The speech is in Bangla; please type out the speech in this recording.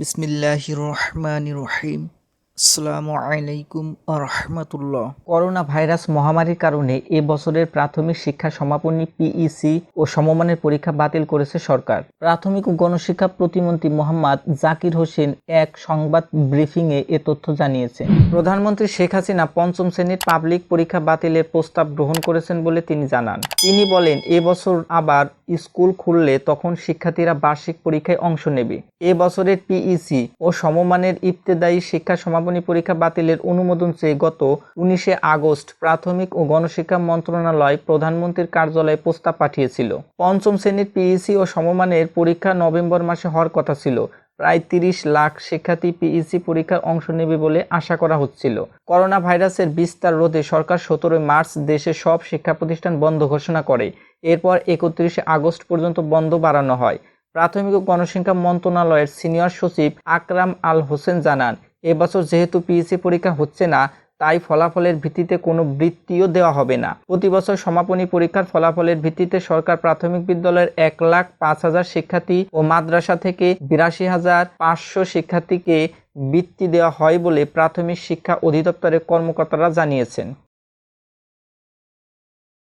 বিসমিল্লাহ রহমান রহিম আসসালামু আলাইকুম রহমতুল্লাহ। করোনা ভাইরাস মহামারীর কারণে এ বছরের প্রাথমিক শিক্ষা সমাপনী পিইসি ও সমমানের পরীক্ষা বাতিল করেছে সরকার। প্রাথমিক ও গণশিক্ষা প্রতিমন্ত্রী মোহাম্মদ জাকির হোসেন এক সংবাদ ব্রিফিংয়ে এ তথ্য জানিয়েছেন। প্রধানমন্ত্রী শেখ হাসিনা পঞ্চম শ্রেণির পাবলিক পরীক্ষা বাতিলের প্রস্তাব গ্রহণ করেছেন বলে তিনি জানান। তিনি বলেন এবছর আবার স্কুল খুললে তখন শিক্ষার্থীরা বার্ষিক পরীক্ষায় অংশ নেবে। এ বছরের পিইসি ও সমমানের ইফতেদায়ী শিক্ষা সমাপনী পরীক্ষা বাতিলের অনুমোদন চেয়ে গত উনিশে আগস্ট প্রাথমিক ও গণশিক্ষা মন্ত্রণালয় প্রধানমন্ত্রীর কার্যালয়ে প্রস্তাব পাঠিয়েছিল। পঞ্চম শ্রেণির পিইসি ও সমমানের পরীক্ষা নভেম্বর মাসে হওয়ার কথা ছিল। প্রায় তিরিশ লাখ শিক্ষার্থী পিইসি পরীক্ষায় অংশ নেবে বলে আশা করা হচ্ছিল। করোনা ভাইরাসের বিস্তার রোধে সরকার সতেরোই মার্চ দেশের সব শিক্ষা প্রতিষ্ঠান বন্ধ ঘোষণা করে। এরপর একত্রিশে আগস্ট পর্যন্ত বন্ধ বাড়ানো হয়। প্রাথমিক ও গণশিক্ষা মন্ত্রণালয়ের সিনিয়র সচিব আকরাম আল হোসেন জানান এবছর যেহেতু পিএসসি পরীক্ষা হচ্ছে না তাই ফলাফলের ভিত্তিতে কোনো বৃত্তিও দেওয়া হবে না। প্রতি বছর সমাপনী পরীক্ষার ফলাফলের ভিত্তিতে সরকার প্রাথমিক বিদ্যালয়ের এক লাখ পাঁচ হাজার শিক্ষার্থী ও মাদ্রাসা থেকে বিরাশি হাজার পাঁচশো শিক্ষার্থীকে বৃত্তি দেওয়া হয় বলে প্রাথমিক শিক্ষা অধিদপ্তরের কর্মকর্তারা জানিয়েছেন।